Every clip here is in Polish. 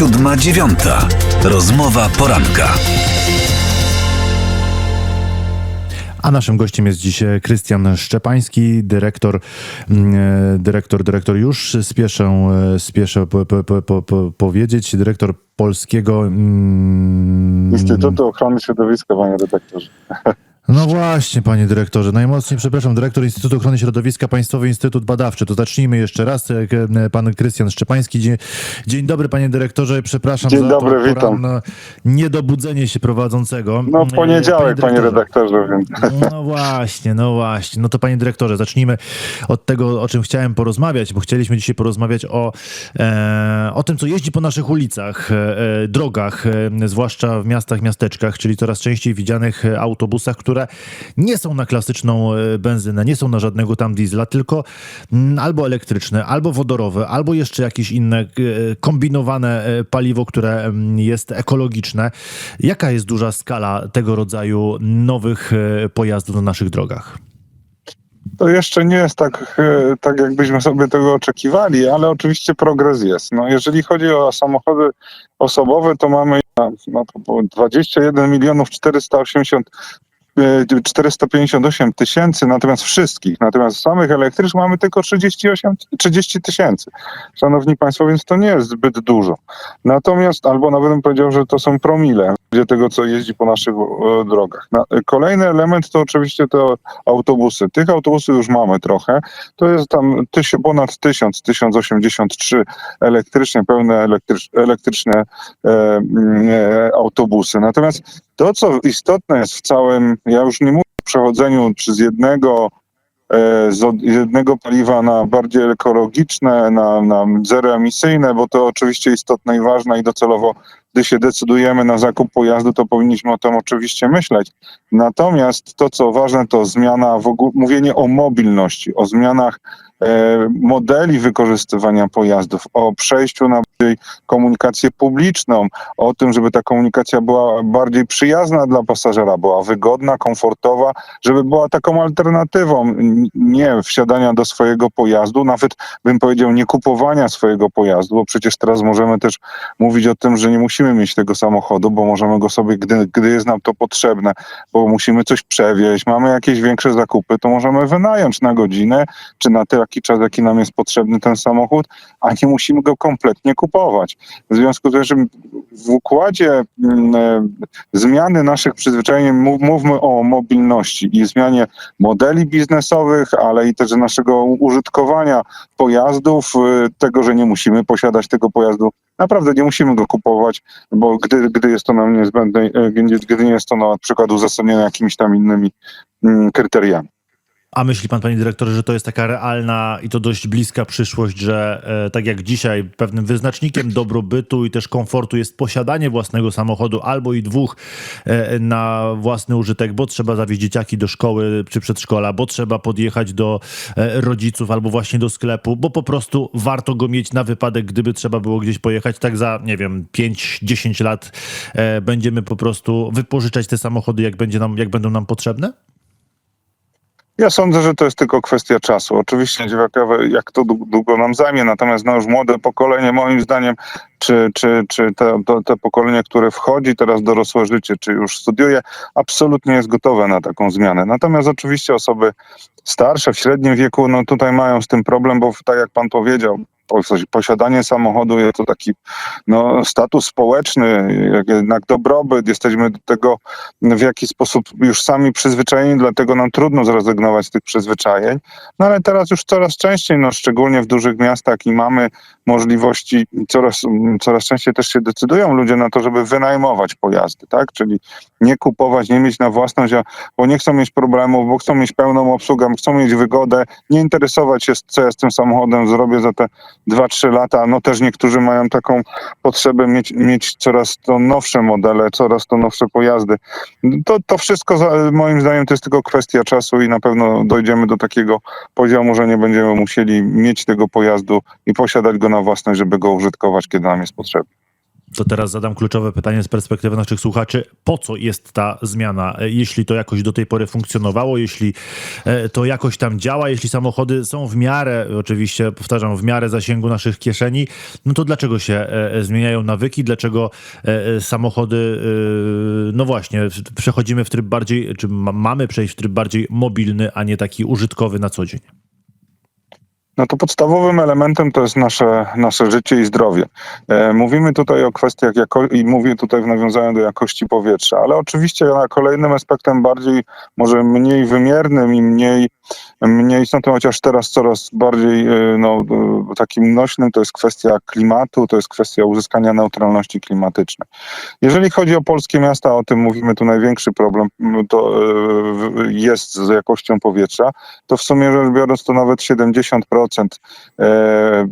Siódma dziewiąta. Rozmowa poranka. A naszym gościem jest dziś e, Krystian Szczepański, dyrektor, mm, e, dyrektor, dyrektor już spieszę, e, spieszę po, po, po, po, po, powiedzieć, dyrektor polskiego. mm, Instytutu Ochrony Środowiska, panie redaktorze. No właśnie, panie dyrektorze, najmocniej przepraszam, dyrektor Instytutu Ochrony Środowiska, Państwowy Instytut Badawczy. To zacznijmy jeszcze raz. E, Pan Krystian Szczepański. Dzień, dzień dobry, panie dyrektorze. Przepraszam Dzień za dobry, to witam. poranne niedobudzenie się prowadzącego. No E, poniedziałek, panie dyrektorze. redaktorze, więc No właśnie, no właśnie. No to panie dyrektorze, zacznijmy od tego, o czym chciałem porozmawiać, bo chcieliśmy dzisiaj porozmawiać o, e, o tym, co jeździ po naszych ulicach, e, e, drogach, e, zwłaszcza w miastach, miasteczkach, czyli coraz częściej widzianych autobusach, które nie są na klasyczną e, benzynę, nie są na żadnego tam diesla, tylko mm, albo elektryczne, albo wodorowe, albo jeszcze jakieś inne e, kombinowane e, paliwo, które mm, jest ekologiczne. Jaka jest duża skala tego rodzaju nowych pojazdów na naszych drogach? to jeszcze nie jest tak, tak, jakbyśmy sobie tego oczekiwali, ale oczywiście progres jest. No, jeżeli chodzi o samochody osobowe, to mamy no, to było 21 milionów 480 e, 458 tysięcy, natomiast wszystkich, natomiast samych elektrycznych mamy tylko 38, 30 tysięcy. Szanowni Państwo, więc to nie jest zbyt dużo. Natomiast, albo nawet bym powiedział, że to są promile gdzie tego, co jeździ po naszych e, drogach. Kolejny element to oczywiście te autobusy. Tych autobusów już mamy trochę. To jest tam ponad 1000, 1083 elektrycznie, pełne elektrycz, elektryczne e, mm, e, autobusy. Natomiast to, co istotne jest w całym, ja już nie mówię o przechodzeniu z jednego z jednego paliwa na bardziej ekologiczne, na, na zeroemisyjne, bo to oczywiście istotne i ważne i docelowo, gdy się decydujemy na zakup pojazdu, to powinniśmy o tym oczywiście myśleć. Natomiast to, co ważne, to zmiana, w ogóle, mówienie o mobilności, o zmianach modeli wykorzystywania pojazdów, o przejściu na komunikację publiczną, o tym, żeby ta komunikacja była bardziej przyjazna dla pasażera, była wygodna, komfortowa, żeby była taką alternatywą nie wsiadania do swojego pojazdu, nawet bym powiedział nie kupowania swojego pojazdu, bo przecież teraz możemy też mówić o tym, że nie musimy mieć tego samochodu, bo możemy go sobie, gdy, gdy jest nam to potrzebne, bo musimy coś przewieźć, mamy jakieś większe zakupy, to możemy wynająć na godzinę, czy na taki czas, jaki nam jest potrzebny ten samochód, a nie musimy go kompletnie kupować. W związku z tym, że w układzie mm, e, zmiany naszych przyzwyczajeń mów, mówmy o mobilności i zmianie modeli biznesowych, ale i też naszego użytkowania pojazdów, y, tego, że nie musimy posiadać tego pojazdu. Naprawdę nie musimy go kupować, bo gdy, gdy jest to nam niezbędne, gdy gdy nie jest to na przykład uzasadnione jakimiś tam innymi mm, kryteriami. A myśli pan, panie dyrektorze, że to jest taka realna i to dość bliska przyszłość, że e, tak jak dzisiaj pewnym wyznacznikiem dobrobytu i też komfortu jest posiadanie własnego samochodu albo i dwóch e, na własny użytek, bo trzeba zawieźć dzieciaki do szkoły czy przedszkola, bo trzeba podjechać do e, rodziców albo właśnie do sklepu, bo po prostu warto go mieć na wypadek, gdyby trzeba było gdzieś pojechać. Tak za, nie wiem, 5-10 lat e, będziemy po prostu wypożyczać te samochody, jak, będzie nam, jak będą nam potrzebne? Ja sądzę, że to jest tylko kwestia czasu. Oczywiście ciekawe, jak to dłu- długo nam zajmie, natomiast no już młode pokolenie, moim zdaniem, czy, czy, czy te, to, te pokolenie, które wchodzi teraz w dorosłe życie, czy już studiuje, absolutnie jest gotowe na taką zmianę. Natomiast oczywiście osoby starsze, w średnim wieku, no tutaj mają z tym problem, bo tak jak pan powiedział, po- posiadanie samochodu jest to taki no, status społeczny, jednak dobrobyt, jesteśmy do tego w jakiś sposób już sami przyzwyczajeni, dlatego nam trudno zrezygnować z tych przyzwyczajeń. No ale teraz już coraz częściej, no szczególnie w dużych miastach i mamy możliwości, coraz, coraz częściej też się decydują ludzie na to, żeby wynajmować pojazdy, tak? Czyli nie kupować, nie mieć na własność, bo nie chcą mieć problemów, bo chcą mieć pełną obsługę, chcą mieć wygodę, nie interesować się, co ja z tym samochodem zrobię za te 2-3 lata. No też niektórzy mają taką potrzebę mieć, mieć coraz to nowsze modele, coraz to nowsze pojazdy. To, to wszystko za- moim zdaniem to jest tylko kwestia czasu i na pewno dojdziemy do takiego poziomu, że nie będziemy musieli mieć tego pojazdu i posiadać go na własność, żeby go użytkować, kiedy nam jest potrzebny. To teraz zadam kluczowe pytanie z perspektywy naszych słuchaczy. Po co jest ta zmiana? E, Jeśli to jakoś do tej pory funkcjonowało, jeśli e, to jakoś tam działa, jeśli samochody są w miarę, oczywiście powtarzam, w miarę zasięgu naszych kieszeni, no to dlaczego się e, zmieniają nawyki? Dlaczego samochody, no właśnie, przechodzimy w tryb bardziej, czy ma, mamy przejść w tryb bardziej mobilny, a nie taki użytkowy na co dzień? No to podstawowym elementem to jest nasze, nasze życie i zdrowie. E, mówimy tutaj o kwestiach jako, i mówię tutaj w nawiązaniu do jakości powietrza, ale oczywiście kolejnym aspektem bardziej, może mniej wymiernym i mniej, mniej istotnym, chociaż teraz coraz bardziej e, no, e, takim nośnym, to jest kwestia klimatu, to jest kwestia uzyskania neutralności klimatycznej. Jeżeli chodzi o polskie miasta, o tym mówimy, tu największy problem to e, jest z jakością powietrza, to w sumie rzecz biorąc to nawet 70% e, e,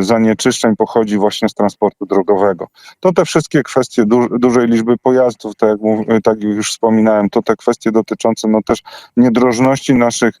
zanieczyszczeń pochodzi właśnie z transportu drogowego. To te wszystkie kwestie du dużej liczby pojazdów, tak jak, tak jak już wspominałem, to te kwestie dotyczące no też niedrożności naszych,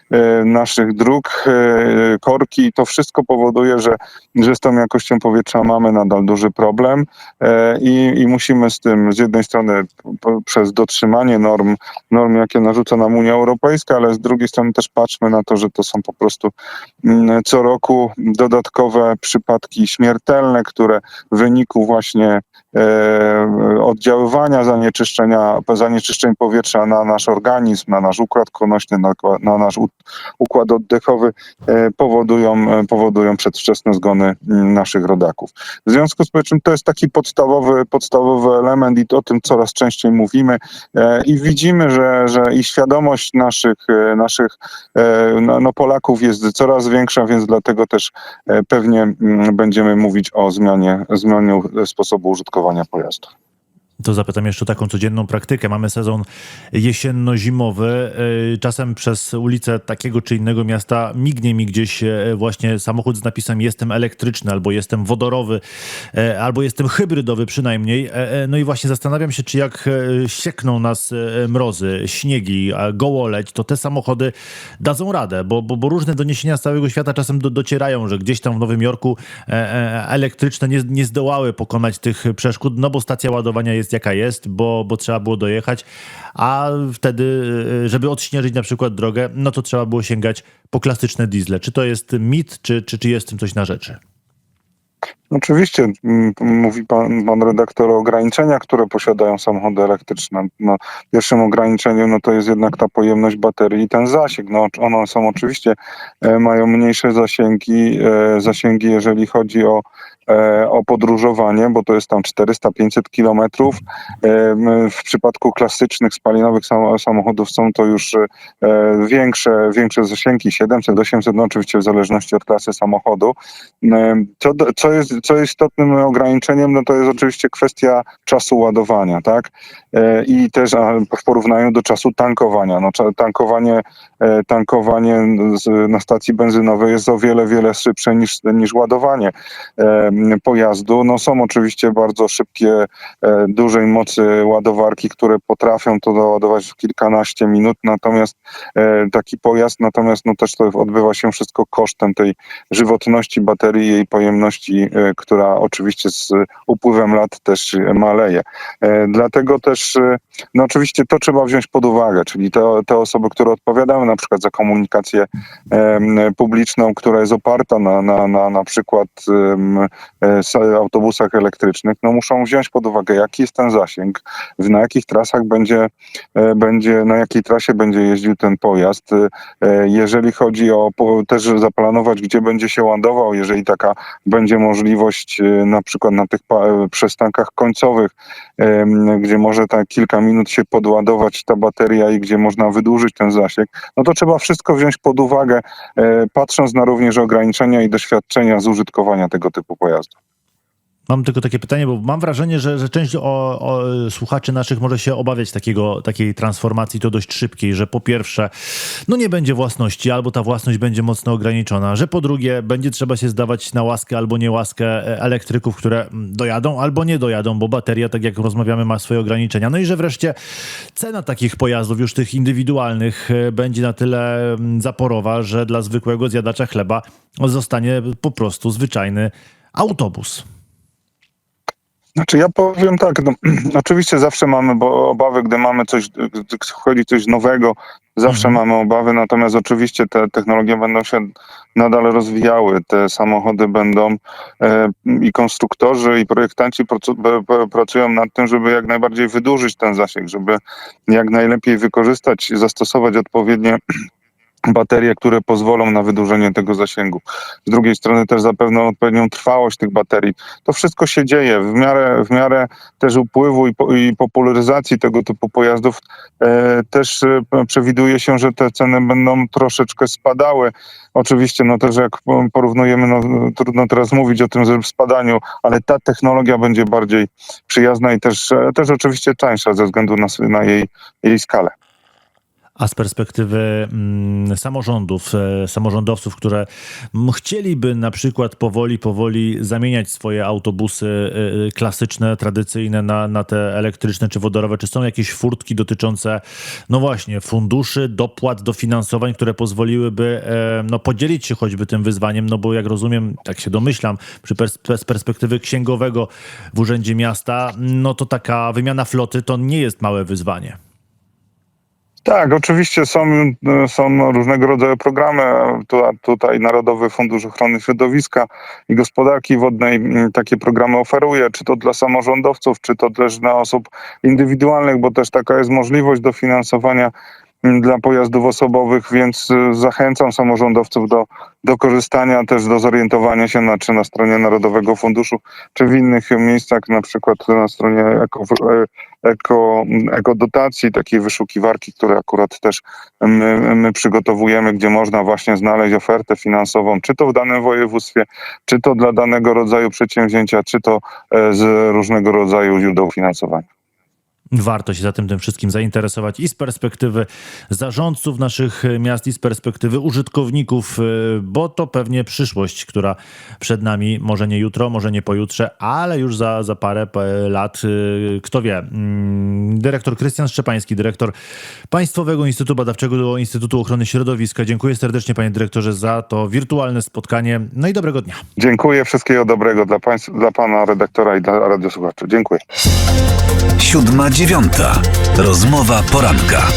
naszych dróg, e, korki, to wszystko powoduje, że, że z tą jakością powietrza mamy nadal duży problem e, i, i musimy z tym z jednej strony przez dotrzymanie norm, norm, jakie narzuca nam Unia Europejska, ale z drugiej strony też patrzmy na to, że to są po prostu mm, co roku dodatkowe przypadki śmiertelne, które w wyniku właśnie e, oddziaływania zanieczyszczenia, zanieczyszczeń powietrza na nasz organizm, na nasz układ krąnośny, na, na nasz układ oddechowy e, powodują, e, powodują przedwczesne zgony mm, naszych rodaków. W związku z czym to jest taki podstawowy, podstawowy element i o tym coraz częściej mówimy e, i widzimy, że, że i świadomość naszych, naszych no, no Polaków jest coraz większa, więc dlatego też pewnie mm, będziemy mówić o zmianie, zmianie sposobu użytkowania pojazdu. To zapytam jeszcze o taką codzienną praktykę. Mamy sezon jesienno-zimowy. Yy, Czasem przez ulicę takiego czy innego miasta mignie mi gdzieś e, właśnie samochód z napisem jestem elektryczny, albo jestem wodorowy, e, albo jestem hybrydowy przynajmniej. E, e, No i właśnie zastanawiam się, czy jak e, siekną nas e, mrozy, śniegi, gołoleć, to te samochody dadzą radę, bo, bo, bo różne doniesienia z całego świata czasem do, docierają, że gdzieś tam w Nowym Jorku e, e, elektryczne nie, nie zdołały pokonać tych przeszkód, no bo stacja ładowania jest jaka jest, bo, bo trzeba było dojechać, a wtedy, e, żeby odśnieżyć na przykład drogę, no to trzeba było sięgać po klasyczne diesle. Czy to jest mit, czy, czy, czy jest w tym coś na rzeczy? Oczywiście m, mówi pan, pan redaktor o ograniczeniach, które posiadają samochody elektryczne. No, pierwszym ograniczeniem no, to jest jednak ta pojemność baterii i ten zasięg. No, one są oczywiście, e, mają mniejsze zasięgi, e, zasięgi jeżeli chodzi o, e, o podróżowanie, bo to jest tam 400-500 kilometrów. W przypadku klasycznych spalinowych sam, samochodów są to już większe, większe zasięgi, 700-800, no oczywiście w zależności od klasy samochodu. Co, co, jest, co istotnym ograniczeniem, no to jest oczywiście kwestia czasu ładowania, tak? E, I też w porównaniu do czasu tankowania. No, tankowanie e, tankowanie na stacji benzynowej jest o wiele, wiele szybsze niż, niż ładowanie e, pojazdu. No, są oczywiście bardzo szybkie, dużej mocy ładowarki, które potrafią to doładować w kilkanaście minut, natomiast taki pojazd, natomiast no, też to odbywa się wszystko kosztem tej żywotności baterii, jej pojemności, która oczywiście z upływem lat też maleje. Dlatego też, e, no oczywiście to trzeba wziąć pod uwagę, czyli te, te osoby, które odpowiadają na przykład za komunikację publiczną, która jest oparta na, na, na, na przykład e, autobusach elektrycznych, no muszą wziąć pod uwagę, jaki jest ten zasięg, na jakich trasach będzie, e, będzie na jakiej trasie będzie jeździł ten pojazd. E, Jeżeli chodzi o też zaplanować, gdzie będzie się ładował, jeżeli taka będzie możliwość na przykład na tych przystankach końcowych, gdzie może tak kilka minut się podładować ta bateria i gdzie można wydłużyć ten zasięg, no to trzeba wszystko wziąć pod uwagę, e, patrząc na również ograniczenia i doświadczenia z użytkowania tego typu pojazdu. Mam tylko takie pytanie, bo mam wrażenie, że, że część o, o, słuchaczy naszych może się obawiać takiego, takiej transformacji to dość szybkiej, że po pierwsze, no nie będzie własności, albo ta własność będzie mocno ograniczona, że po drugie, będzie trzeba się zdawać na łaskę albo niełaskę e, elektryków, które mm, dojadą albo nie dojadą, bo bateria, tak jak rozmawiamy, ma swoje ograniczenia. No i że wreszcie cena takich pojazdów, już tych indywidualnych, e, będzie na tyle mm, zaporowa, że dla zwykłego zjadacza chleba zostanie po prostu zwyczajny autobus. Znaczy ja powiem tak, no, oczywiście zawsze mamy obawy, gdy mamy coś, gdy wchodzi coś nowego, zawsze Mhm. mamy obawy, natomiast oczywiście te technologie będą się nadal rozwijały, te samochody będą e, i konstruktorzy i projektanci pracują nad tym, żeby jak najbardziej wydłużyć ten zasięg, żeby jak najlepiej wykorzystać, zastosować odpowiednie baterie, które pozwolą na wydłużenie tego zasięgu. Z drugiej strony też zapewnią odpowiednią trwałość tych baterii. To wszystko się dzieje w miarę, w miarę też upływu i, po, i popularyzacji tego typu pojazdów. E, też e, przewiduje się, że te ceny będą troszeczkę spadały. Oczywiście, no też jak po- porównujemy, no trudno teraz mówić o tym spadaniu, ale ta technologia będzie bardziej przyjazna i też, e, też oczywiście tańsza ze względu na, na jej, jej skalę. A z perspektywy mm, samorządów, e, samorządowców, które chcieliby na przykład powoli, powoli zamieniać swoje autobusy e, klasyczne, tradycyjne na, na te elektryczne czy wodorowe, czy są jakieś furtki dotyczące, no właśnie, funduszy, dopłat, dofinansowań, które pozwoliłyby e, no, podzielić się choćby tym wyzwaniem, no bo jak rozumiem, tak się domyślam, przy pers- z perspektywy księgowego w Urzędzie Miasta, no to taka wymiana floty to nie jest małe wyzwanie. Tak, oczywiście są, e, są różnego rodzaju programy. Tu, tutaj Narodowy Fundusz Ochrony Środowiska i Gospodarki Wodnej mm, takie programy oferuje, czy to dla samorządowców, czy to też dla osób indywidualnych, bo też taka jest możliwość dofinansowania dla pojazdów osobowych, więc e, zachęcam samorządowców do, do korzystania, też do zorientowania się na, czy na stronie Narodowego Funduszu, czy w innych miejscach, na przykład na stronie eko, e, eko, ekodotacji, takiej wyszukiwarki, które akurat też my, my przygotowujemy, gdzie można właśnie znaleźć ofertę finansową, czy to w danym województwie, czy to dla danego rodzaju przedsięwzięcia, czy to e, z różnego rodzaju źródeł finansowania. Warto się zatem tym wszystkim zainteresować i z perspektywy zarządców naszych miast, i z perspektywy użytkowników, y, bo to pewnie przyszłość, która przed nami, może nie jutro, może nie pojutrze, ale już za, za parę p- lat, y, kto wie. Mm, Dyrektor Krystian Szczepański, dyrektor Państwowego Instytutu Badawczego Instytutu Ochrony Środowiska. Dziękuję serdecznie, panie dyrektorze, za to wirtualne spotkanie. No i dobrego dnia. Dziękuję, wszystkiego dobrego dla, państw, dla pana redaktora i dla radiosłuchaczy. Dziękuję. Siódma dziewiąta. Rozmowa poranka.